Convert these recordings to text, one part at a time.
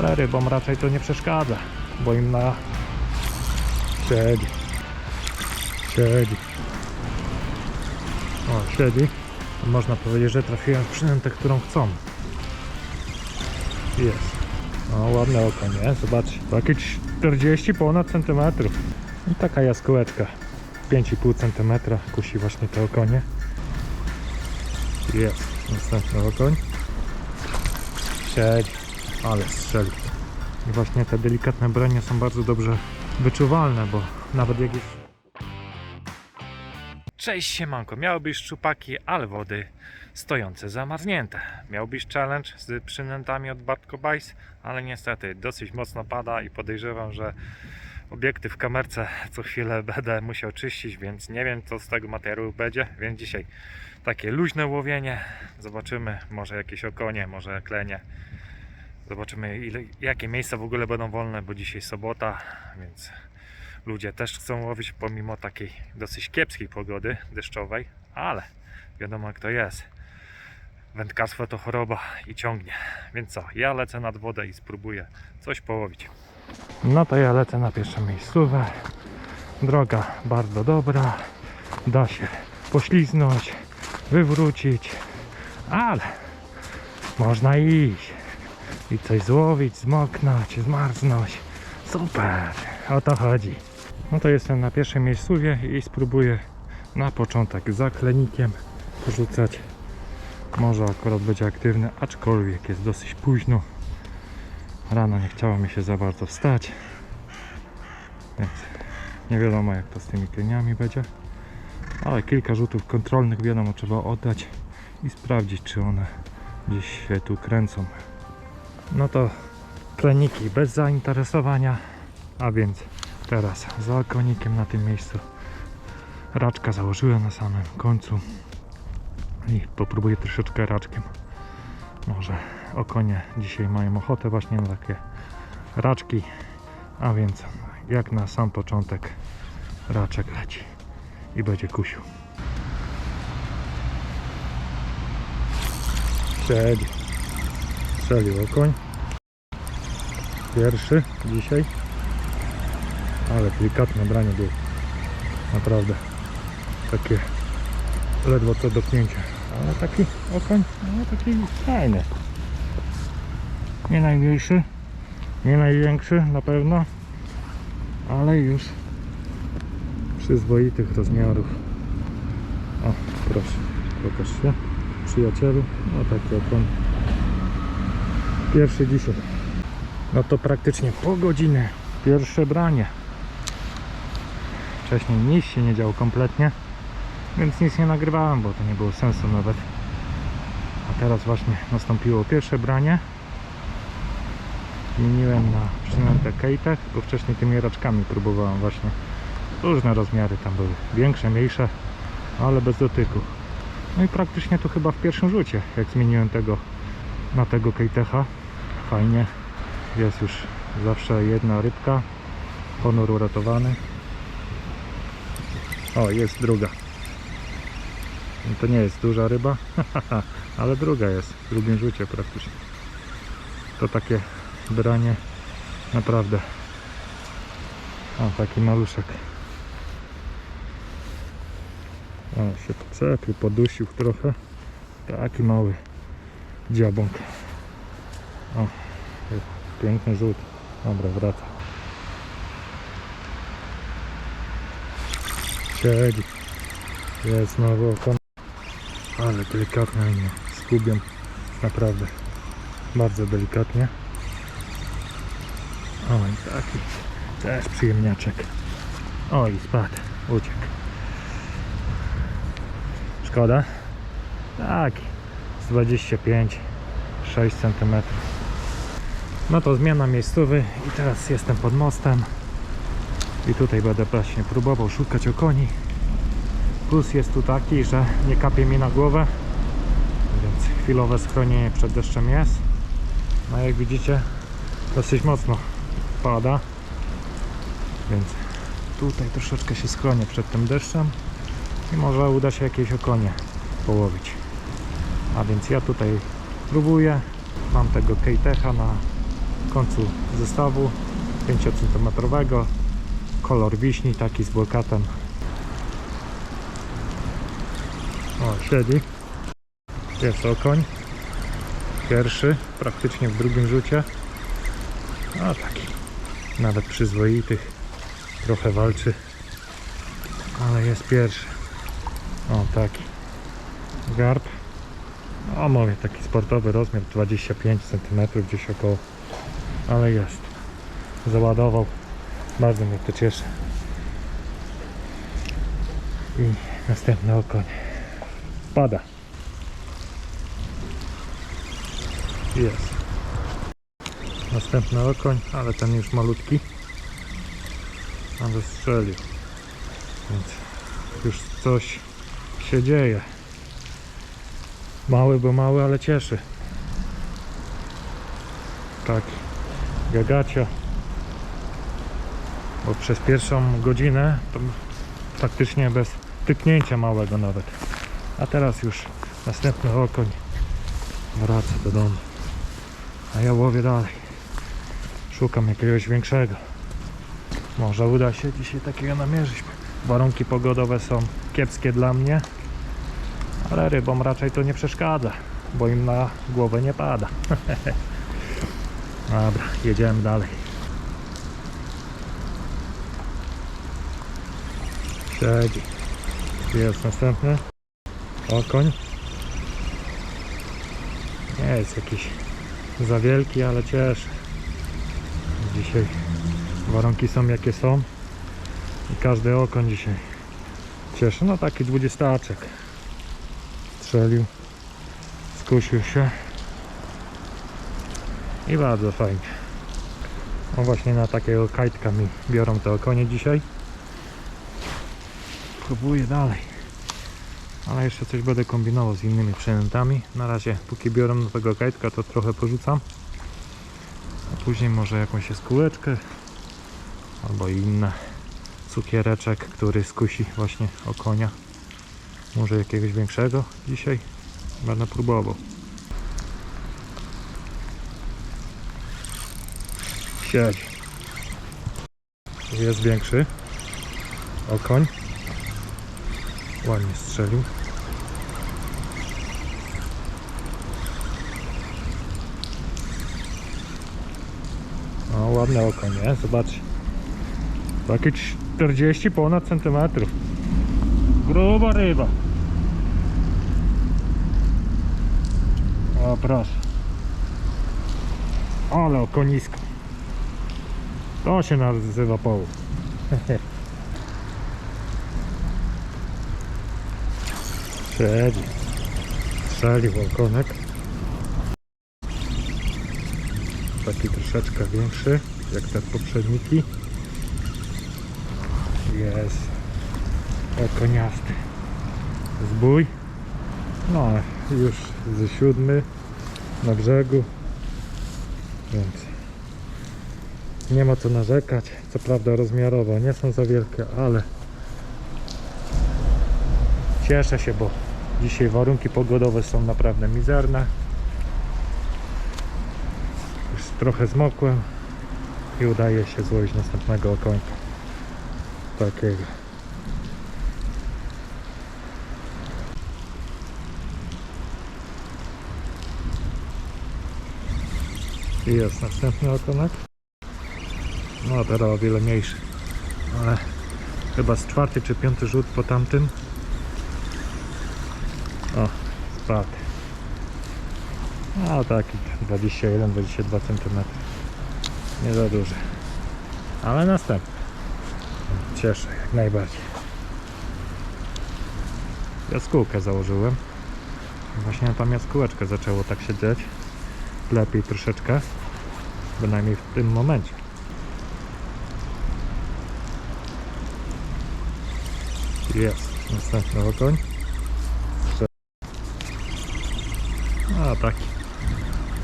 Ale rybom raczej to nie przeszkadza, bo im na... Siedzi. Siedzi. O, siedzi. Można powiedzieć, że trafiłem w przynętę, którą chcą. Jest. No ładne oko, nie? Zobaczcie. Takie 40 ponad centymetrów. I taka jaskółeczka. 5,5 centymetra kusi właśnie to okonie. Jest. Następny okoń. Siedzi. Ale strzeli. I właśnie te delikatne branie są bardzo dobrze wyczuwalne, bo nawet jak jest... Cześć siemanko, miały szczupaki, ale wody stojące zamarznięte. Miał być challenge z przynętami od Bartko Bajs, ale niestety dosyć mocno pada i podejrzewam, że obiektyw w kamerce co chwilę będę musiał czyścić, więc nie wiem co z tego materiału będzie, więc dzisiaj takie luźne łowienie. Zobaczymy, może jakieś okonie, może klenie. Zobaczymy ile, jakie miejsca w ogóle będą wolne, bo dzisiaj sobota, więc ludzie też chcą łowić pomimo takiej dosyć kiepskiej pogody deszczowej, ale wiadomo jak to jest. Wędkarstwo to choroba i ciągnie. Więc co, ja lecę nad wodę i spróbuję coś połowić. No to ja lecę na pierwsze miejscówę. Droga bardzo dobra. Da się pośliznąć, wywrócić, ale można iść i coś złowić, zmoknąć, zmarznąć. Super, o to chodzi. No to jestem na pierwszej miejscówie i spróbuję na początek za klenikiem porzucać. Może akurat będzie aktywny, aczkolwiek jest dosyć późno. Rano nie chciało mi się za bardzo wstać. Więc nie wiadomo jak to z tymi kleniami będzie. Ale kilka rzutów kontrolnych wiadomo trzeba oddać i sprawdzić czy one gdzieś się tu kręcą. No to kleniki bez zainteresowania, a więc teraz za konikiem na tym miejscu. Raczka założyłem na samym końcu i popróbuję troszeczkę raczkiem. Może okonie dzisiaj mają ochotę właśnie na takie raczki, a więc jak na sam początek raczek leci i będzie kusił. Siedzi. Strzelił okoń. Pierwszy dzisiaj. Ale delikatne branie było. Naprawdę. Takie ledwo to dotknięcie. Ale taki okoń, no taki fajny. Nie najmniejszy, nie największy na pewno, ale już przyzwoitych rozmiarów. O, proszę, pokaż się, przyjacielu. No taki okoń. Pierwszy dzisiaj. No to praktycznie po godzinę pierwsze branie. Wcześniej nic się nie działo kompletnie, więc nic nie nagrywałem, bo to nie było sensu nawet. A teraz właśnie nastąpiło pierwsze branie. Zmieniłem na przynętę Kejtech, bo wcześniej tymi raczkami próbowałem właśnie. Różne rozmiary tam były, większe, mniejsze, ale bez dotyku. No i praktycznie to chyba w pierwszym rzucie, jak zmieniłem tego na tego Kejtecha. Fajnie, jest już zawsze jedna rybka, honor uratowany. O, jest druga. No To nie jest duża ryba, ale druga jest w drugim rzucie praktycznie. To takie branie naprawdę. O, taki maluszek. O, się podczepił, podusił trochę. Taki mały dziabąk. O, piękny rzut. Dobra, wraca. Siedzi. Jest znowu oko. Ale delikatne imię. Z kubiem. Naprawdę. Bardzo delikatnie. O i taki. Też przyjemniaczek. O i spadł. Uciekł. Szkoda. Tak. Z 25 6 cm. No to zmiana miejscowy i teraz jestem pod mostem. I tutaj będę właśnie próbował szukać okoni. Plus jest tu taki, że nie kapie mi na głowę, więc chwilowe schronienie przed deszczem jest. No jak widzicie, dosyć mocno pada, więc tutaj troszeczkę się schronię przed tym deszczem i może uda się jakieś okonie połowić. A więc ja tutaj próbuję. Mam tego Kejtecha na końcu zestawu 5 cm. Kolor wiśni taki z błokatem. O, siedzi. Jest okoń. Pierwszy, praktycznie w drugim rzucie. A taki, nawet przyzwoitych. Trochę walczy. Ale jest pierwszy. O, taki. Garb. O, mówię, taki sportowy rozmiar 25 cm gdzieś około. Ale jest. Załadował. Bardzo mnie to cieszy. I następny okoń. Pada. Jest. Następny okoń, ale ten już malutki. Ale strzelił. Więc już coś się dzieje. Mały, bo mały, ale cieszy. Tak. Gagacia. Bo przez pierwszą godzinę to faktycznie bez tyknięcia małego nawet. A teraz już następny okoń wraca do domu. A ja łowię dalej. Szukam jakiegoś większego. Może uda się dzisiaj takiego namierzyć. Warunki pogodowe są kiepskie dla mnie, ale rybom raczej to nie przeszkadza, bo im na głowę nie pada. Dobra, jedziemy dalej. Siedzi. Jest następny. Okoń. Nie jest jakiś za wielki, ale cieszy. Dzisiaj warunki są jakie są i każdy okoń dzisiaj cieszy. No taki dwudziestaczek strzelił, skusił się i bardzo fajnie. No właśnie na takiego kajtka mi biorą te okonie dzisiaj. Próbuję dalej. Ale jeszcze coś będę kombinował z innymi przynętami. Na razie póki biorą na tego kajtka to trochę porzucam. A później może jakąś skółeczkę albo inne cukiereczek, który skusi właśnie o konia. Może jakiegoś większego dzisiaj będę próbował. Siedzi. Jest większy. Okoń. Ładnie strzelił. O, ładne oko, nie? Zobaczcie. Takie 40 ponad centymetrów. Gruba ryba. O, proszę. Ale okonisko. To się nazywa połów. Siedzi. Strzelił okonek. Taki troszeczkę większy, jak te poprzedniki. Jest okoniasty. Zbój. No, już ze siódmy na brzegu. Więc nie ma co narzekać. Co prawda rozmiarowo nie są za wielkie, ale cieszę się, bo dzisiaj warunki pogodowe są naprawdę mizerne. Już trochę zmokłem i udaje się złowić następnego okońka. Takiego. I jest następny okonek. No teraz o wiele mniejszy. Ale chyba z czwarty czy piąty rzut po tamtym. O, spadł. A taki 21-22 cm. Nie za duży. Ale następny. Cieszę jak najbardziej. Jaskółkę założyłem. Właśnie tam jaskółeczkę zaczęło tak się dziać. Lepiej troszeczkę. Bynajmniej w tym momencie. Jest, następny okoń. A taki,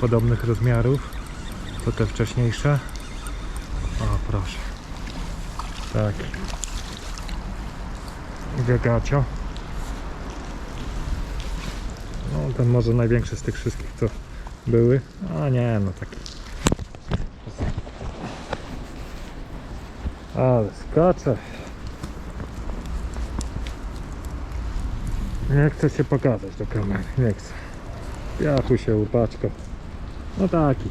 podobnych rozmiarów, to te wcześniejsze. O, proszę. Tak. Gagacio. No, ten może największy z tych wszystkich, co były. A nie, no taki. Ale skacze. Nie chce się pokazać do kamery, nie chce. Piachu się upaczko. No taki.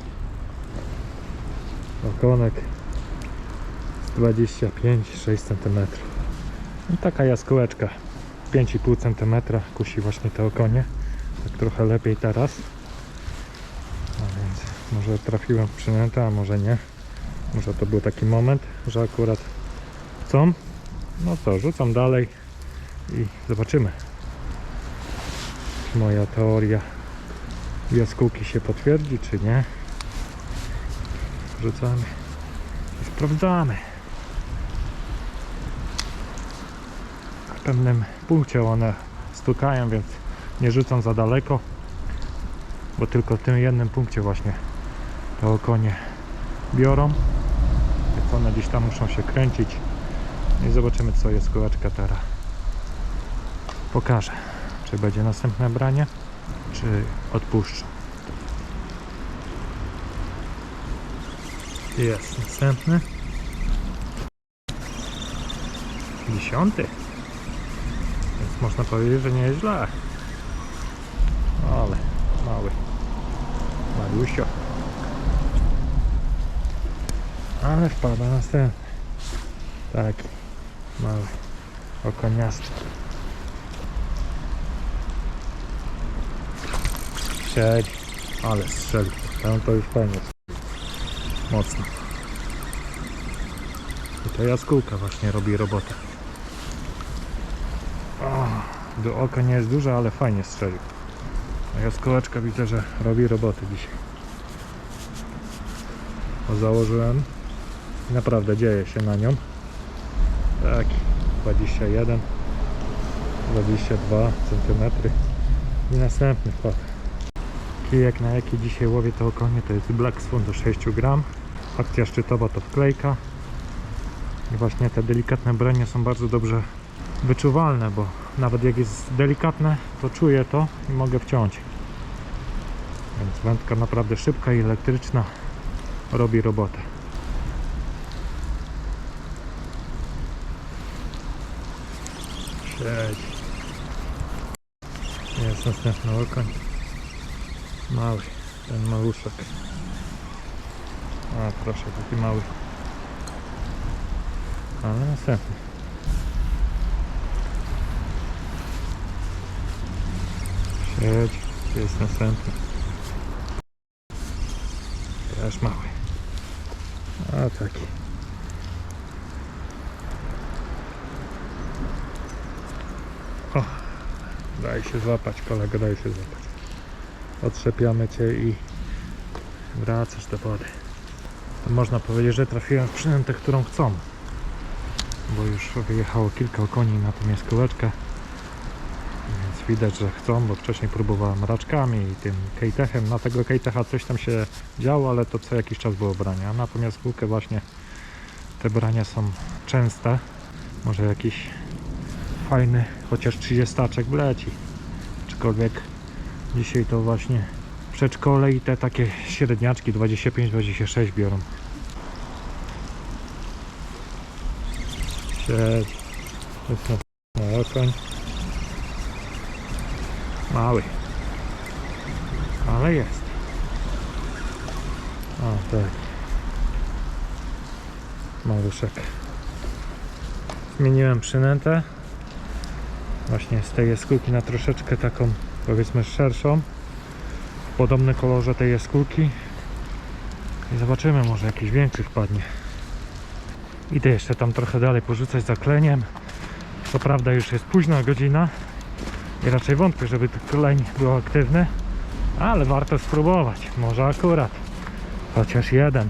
Okonek z 25-6 cm. No taka jaskółeczka 5,5 cm kusi właśnie te okonie. Tak trochę lepiej teraz. A więc może trafiłem w przynętę, a może nie. Może to był taki moment, że akurat chcą. No to rzucam dalej i zobaczymy. Moja teoria jaskółki się potwierdzi, czy nie. Rzucamy i sprawdzamy. W pewnym punkcie one stukają, więc nie rzucam za daleko, bo tylko w tym jednym punkcie właśnie te okonie biorą. Więc one gdzieś tam muszą się kręcić. No I zobaczymy co jest kółeczka teraz. Pokażę, czy będzie następne branie, czy odpuszczę. Jest następny. Dziesiąty. Więc można powiedzieć, że nie jest źle. Ale mały. Mariusio. Ale wpada następny. Taki mały. Okoniasty. Siedzi. Ale strzelił. Tam to już fajnie. Mocno. I to jaskółka właśnie robi robotę. O, do oka nie jest duża, ale fajnie strzelił. A jaskółeczka widzę, że robi robotę dzisiaj. O, założyłem. Naprawdę dzieje się na nią. Tak, 21, 22 cm. I następny wpadł. Kijek na jaki dzisiaj łowię to okonie to jest Black Swan do 6 gram. Akcja szczytowa to wklejka. I właśnie te delikatne branie są bardzo dobrze wyczuwalne, bo nawet jak jest delikatne, to czuję to i mogę wciąć. Więc wędka naprawdę szybka i elektryczna robi robotę. Siedź. Jest następny okoń. Mały, ten maluszek. A proszę, taki mały. Ale następny. Siedź, jest następny. Też mały. A taki. O, daj się złapać, kolego, daj się złapać. Otrzepiamy cię i wracasz do wody. To można powiedzieć, że trafiłem w przynętę, którą chcą. Bo już wyjechało kilka okoni na tą jaskółeczkę. Więc widać, że chcą, bo wcześniej próbowałem raczkami i tym kejtechem. Na tego kejtecha coś tam się działo, ale to co jakiś czas było brania. Na tą jaskółkę właśnie te brania są częste. Może jakiś fajny, chociaż 30 wleci. Aczkolwiek dzisiaj to właśnie przedszkole i te takie średniaczki 25-26 biorą. Siedź. Jest na okoń. Mały. Ale jest. O, tak. Maluszek. Zmieniłem przynętę. Właśnie z tej jaskółki na troszeczkę taką, powiedzmy, szerszą. W podobnym kolorze tej jaskółki. I zobaczymy, może jakiś większy wpadnie. Idę jeszcze tam trochę dalej porzucać zakleniem. Co prawda już jest późna godzina i raczej wątpię, żeby ten kleń był aktywny, ale warto spróbować. Może akurat. Chociaż jeden.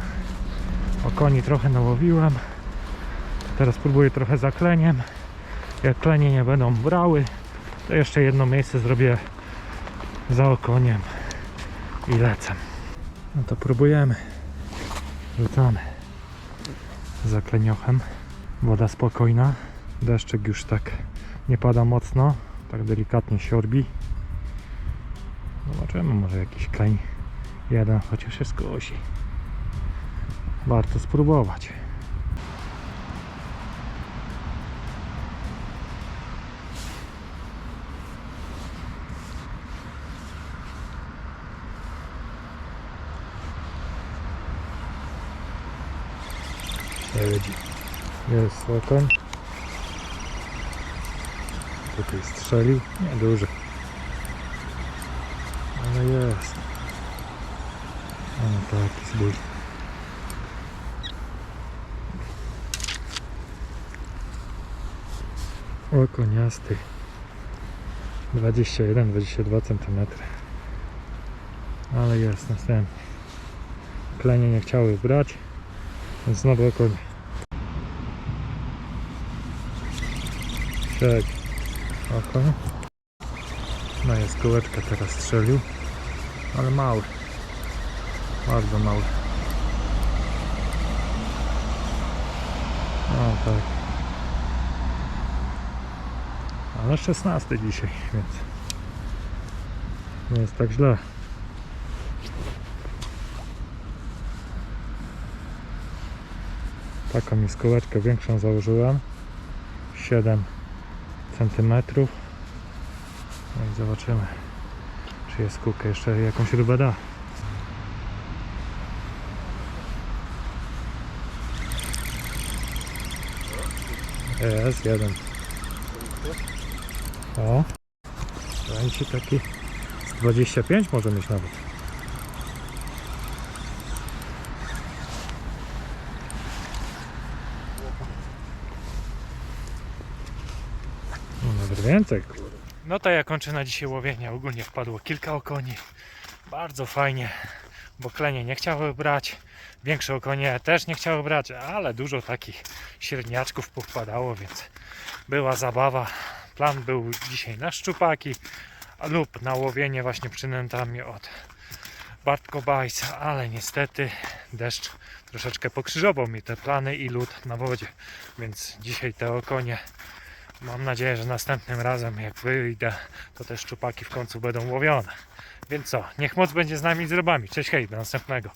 O koni trochę nałowiłem. Teraz spróbuję trochę zakleniem. Jak klenie nie będą brały, to jeszcze jedno miejsce zrobię za okoniem i lecę. No to próbujemy. Rzucamy zakleniochem. Woda spokojna. Deszczyk już tak nie pada mocno. Tak delikatnie siorbi. Zobaczymy, może jakiś kleń jeden chociaż jest kosi. Warto spróbować. Jest okoń. Tutaj strzelił. Nie duży. Ale jest. O, taki zbój. Okoniasty. 21-22 cm. Ale jest następny. Klenie nie chciały brać, więc znowu okonie. Siedź. Okoń. No jest kółeczka teraz strzelił. Ale mały. Bardzo mały. O tak. Ale 16 dzisiaj, więc nie jest tak źle. Taką mi skółeczkę większą założyłem. 7 cm. No i zobaczymy, czy jest kółkę jeszcze jakąś śrubę da. Jest jeden. O. Będzie taki z 25 może mieć nawet. No więcej. No to ja kończę na dzisiaj łowienie. Ogólnie wpadło kilka okoni. Bardzo fajnie, bo klenie nie chciały brać. Większe okonie też nie chciały brać, ale dużo takich średniaczków powpadało, więc była zabawa. Plan był dzisiaj na szczupaki lub na łowienie właśnie przynętami od Bartko Bajs, ale niestety deszcz troszeczkę pokrzyżował mi te plany i lód na wodzie, więc dzisiaj te okonie mam nadzieję, że następnym razem jak wyjdę, to te szczupaki w końcu będą łowione. Więc co, niech moc będzie z nami i z rybami. Cześć, hej, do następnego.